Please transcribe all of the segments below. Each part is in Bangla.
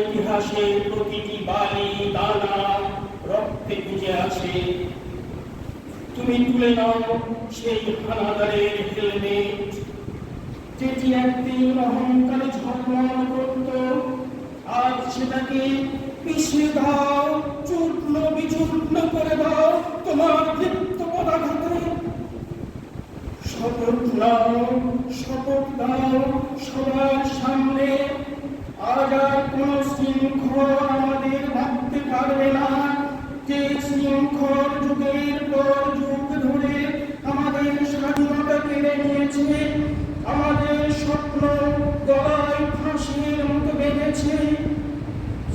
ইতিহাসে প্রতিটি বালি দানা, রক্তে ভিজে আছে। তুমি তুলে নাও সেই হানাদারের হেলমেট, যেটি একদিন অহংকারে ঝলমল করত, আজ সেটাকে পিছিয়ে দাও, চূর্ণ বিচূর্ণ করে দাও, তোমার লিপ্ত পদাঘাতে। শপথ নাও শপথ দাও সবার সামনে। কোন শৃঙ্খল আমাদের ভাবতে পারবে না। যে শৃঙ্খল যুগের পর যুগ ধরে আমাদের স্বাধীনতা কেড়ে নিয়েছে, আমাদের স্বপ্ন গলায় ফাঁসির মতো বেঁধেছে।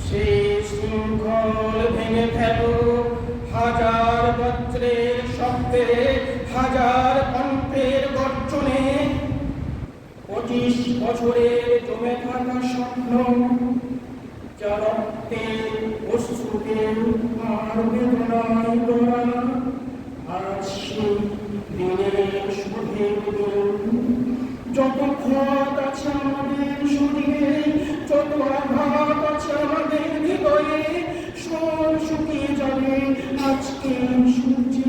সেই শৃঙ্খল ভেঙে ফেল হাজার বজ্রের শব্দে, হাজার পঁচিশ বছরে জমে থাকা স্বপ্ন যা রক্তে অশ্রুতে আর বেদনায় আজ সেই দিনের আছে আমাদের শরীরে, যত আঘাত আছে আমাদের হৃদয়ে, সব শুকিয়ে যাবে আজকে সূর্যের